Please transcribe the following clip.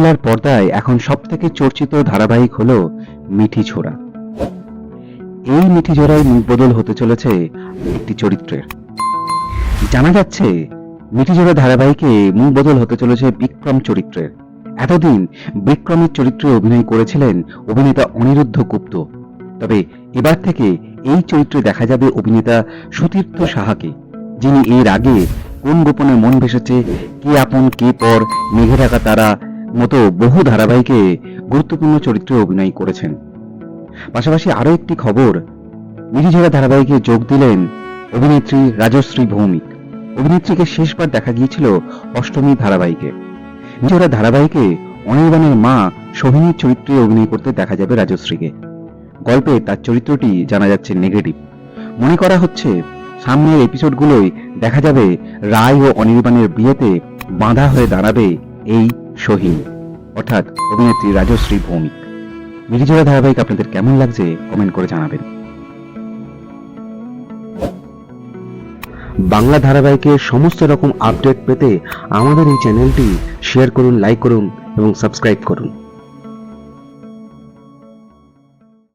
বাংলার পর্দায় এখন সব থেকে চর্চিত ধারাবাহিক হলো মিঠি ছোড়া। এই মিঠি ছোড়ায় মুখ বদল হতে চলেছে একটি চরিত্রের। জানা যাচ্ছে, মিঠি ছোড়া ধারাবাহিকে মুখ বদল হতে চলেছে বিক্রম চরিত্রের। এতদিন বিক্রমের চরিত্রে অভিনয় করেছিলেন অভিনেতা অনিরুদ্ধ গুপ্ত। তবে এবার থেকে এই চরিত্রে দেখা যাবে অভিনেতা সুতীর্থ সাহাকে, যিনি এর আগে কোন গোপনে মন ভেসেছে, কে আপন, কে পর মেঘে থাকা তারা মতো বহু ধারাবাহিকে গুরুত্বপূর্ণ চরিত্রে অভিনয় করেছেন। পাশাপাশি আরও একটি খবর মিরিঝরা ধারাবাহিকে যোগ দিলেন অভিনেত্রী রাজশ্রী ভৌমিক। অভিনেত্রীকে শেষবার দেখা গিয়েছিল অষ্টমী ধারাবাহিকে। মিরিঝরা ধারাবাহিকে অনির্বাণের মা সোহিনীর চরিত্রে অভিনয় করতে দেখা যাবে রাজশ্রীকে। গল্পে তার চরিত্রটি জানা যাচ্ছে নেগেটিভ। মনে করা হচ্ছে, সামনের এপিসোডগুলোই দেখা যাবে রায় ও অনির্বাণের বিয়েতে বাঁধা হয়ে দাঁড়াবে এই সোহিনী অর্থাৎ অভিনেত্রী রাজশ্রী ভৌমিক। মিরিজোড়া ধারাবাহিক আপনাদের কেমন লাগছে কমেন্ট করে জানাবেন। বাংলা ধারাবাহিকের সমস্ত রকম আপডেট পেতে আমাদের এই চ্যানেলটি শেয়ার করুন, লাইক করুন এবং সাবস্ক্রাইব করুন।